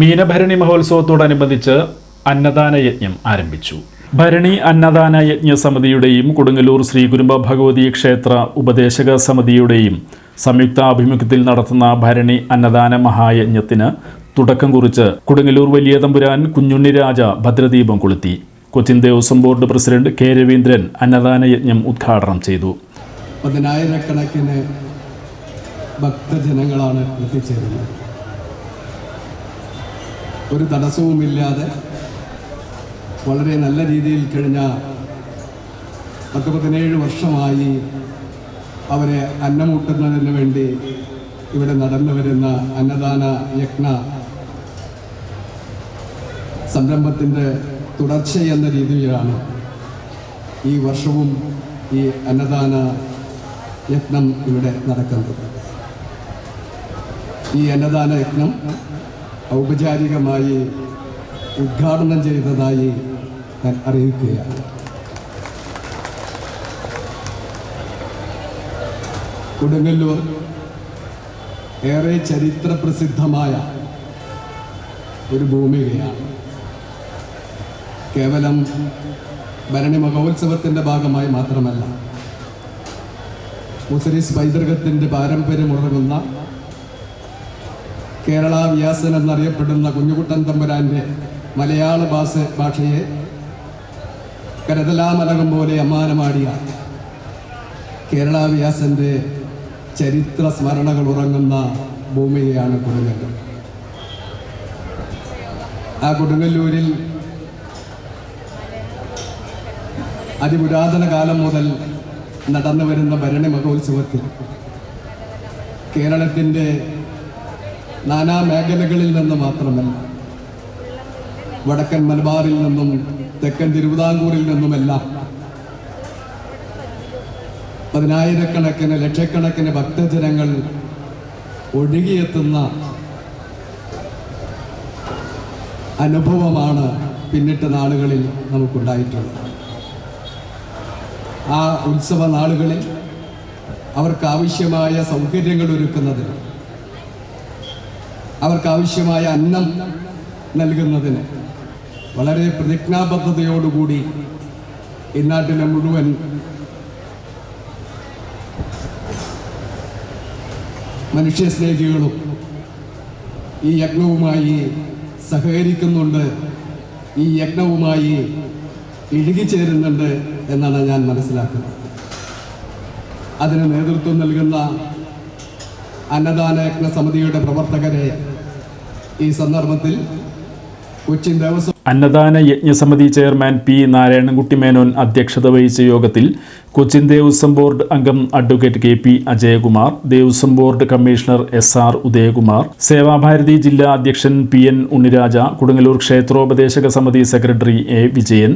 മീനഭരണി മഹോത്സവത്തോടനുബന്ധിച്ച് അന്നദാന യജ്ഞം ആരംഭിച്ചു. ഭരണി അന്നദാന യജ്ഞ സമിതിയുടെയും കൊടുങ്ങല്ലൂർ ശ്രീ കുരുമ്പ ഭഗവതി ക്ഷേത്ര ഉപദേശക സമിതിയുടെയും സംയുക്ത ആഭിമുഖ്യത്തിൽ നടത്തുന്ന ഭരണി അന്നദാന മഹായജ്ഞത്തിന് തുടക്കം കുറിച്ച് കൊടുങ്ങല്ലൂർ വലിയ തമ്പുരാൻ കുഞ്ഞുണ്ണി രാജ ഭദ്രദീപം കൊളുത്തി. Cochin Devaswom board president K Raveendran അന്നദാന യജ്ഞം ഉദ്ഘാടനം ചെയ്തു. പതിനായിരക്കണക്കിന് ഭക്തജനങ്ങളാണ് എത്തിച്ചേരുന്നത്. ഒരു തടസ്സവുമില്ലാതെ വളരെ നല്ല രീതിയിൽ കഴിഞ്ഞ പത്ത് പതിനേഴ് വർഷമായി അവരെ അന്നമൂട്ടുന്നതിന് വേണ്ടി ഇവിടെ നടന്നു വരുന്ന അന്നദാന യജ്ഞ സംരംഭത്തിന്റെ തുടർച്ച എന്ന രീതിയിലാണ് ഈ വർഷവും ഈ അന്നദാന യജ്ഞം ഇവിടെ നടക്കുന്നത്. ഈ അന്നദാന യജ്ഞം ഔപചാരികമായി ഉദ്ഘാടനം ചെയ്തതായി ഞാൻ അറിയിക്കുകയാണ്. കൊടുങ്ങല്ലൂർ ഏറെ ചരിത്ര പ്രസിദ്ധമായ ഒരു ഭൂമികയാണ്. കേവലം ഭരണി മഹോത്സവത്തിന്റെ ഭാഗമായി മാത്രമല്ല മുസ്ലിസ് പൈതൃകത്തിന്റെ പാരമ്പര്യമുറങ്ങുന്ന കേരള വ്യാസൻ എന്നറിയപ്പെടുന്ന കുഞ്ഞുകുട്ടൻ തമ്പുരാന്റെ മലയാള ഭാഷ ഭാഷയെ കരതലാമലകം പോലെ അമ്മാനമാടിയ കേരള വ്യാസന്റെ ചരിത്ര സ്മരണകൾ ഉറങ്ങുന്ന ഭൂമിയെയാണ് കൊടുങ്ങല്ലൂർ. ആ കൊടുങ്ങല്ലൂരിൽ അതിപുരാതന കാലം മുതൽ നടന്നു വരുന്ന ഭരണി മഹോത്സവത്തിൽ കേരളത്തിന്റെ നാനാ മേഖലകളിൽ നിന്ന് മാത്രമല്ല. വടക്കൻ മലബാറിൽ നിന്നും തെക്കൻ തിരുവിതാംകൂറിൽ നിന്നുമെല്ലാം. പതിനായിരക്കണക്കിന് ലക്ഷക്കണക്കിന് ഭക്തജനങ്ങൾ ഒഴുകിയെത്തുന്ന അനുഭവമാണ് പിന്നിട്ട നാളുകളിൽ നമുക്കുണ്ടായിട്ടുള്ളത്. ആ ഉത്സവ നാളുകളിൽ അവർക്കാവശ്യമായ സൗകര്യങ്ങൾ ഒരുക്കുന്നതിന് അവർക്കാവശ്യമായ അന്നം നൽകുന്നതിന് വളരെ പ്രതിജ്ഞാബദ്ധതയോടുകൂടി ഈ നാട്ടിലെ മുഴുവൻ മനുഷ്യസ്നേഹികളും ഈ യജ്ഞവുമായി സഹകരിക്കുന്നുണ്ട് ഈ യജ്ഞവുമായി ഇഴുകിച്ചേരുന്നുണ്ട് എന്നാണ് ഞാൻ മനസ്സിലാക്കുന്നത്. അതിന് നേതൃത്വം നൽകുന്ന അന്നദാന യജ്ഞ സമിതിയുടെ പ്രവർത്തകരെ ഈ സന്ദർഭത്തിൽ കൊച്ചിൻ ദേവസ്വം അന്നദാന യജ്ഞസമിതി ചെയർമാൻ പി നാരായണൻകുട്ടി മേനോൻ അധ്യക്ഷത വഹിച്ച യോഗത്തിൽ കൊച്ചിൻ ദേവസ്വം ബോർഡ് അംഗം advocate K P Ajayakumar Devaswom board commissioner S R Udayakumar Sevabharathi ജില്ലാ അധ്യക്ഷൻ പി എൻ ഉണ്ണിരാജ കൊടുങ്ങല്ലൂർ ക്ഷേത്രോപദേശക സമിതി secretary A Vijayan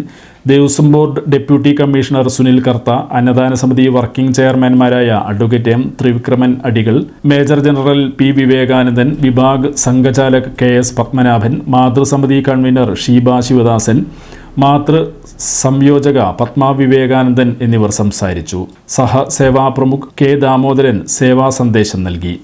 Devaswom board deputy commissioner Sunil Kartha അന്നദാന സമിതി working ചെയർമാൻമാരായ advocate M Thrivikraman Adikal major general P Vivekanandan വിഭാഗ് സംഘചാലക് K S Padmanabhan മാതൃസമിതി convener Sheeba Sivadasan മാതൃ സംയോജക പത്മ വിവേകാനന്ദൻ എന്നിവർ സംസാരിച്ചു. സഹ സേവാ പ്രമുഖ് കെ ദാമോദരൻ സേവാ സന്ദേശം നൽകി.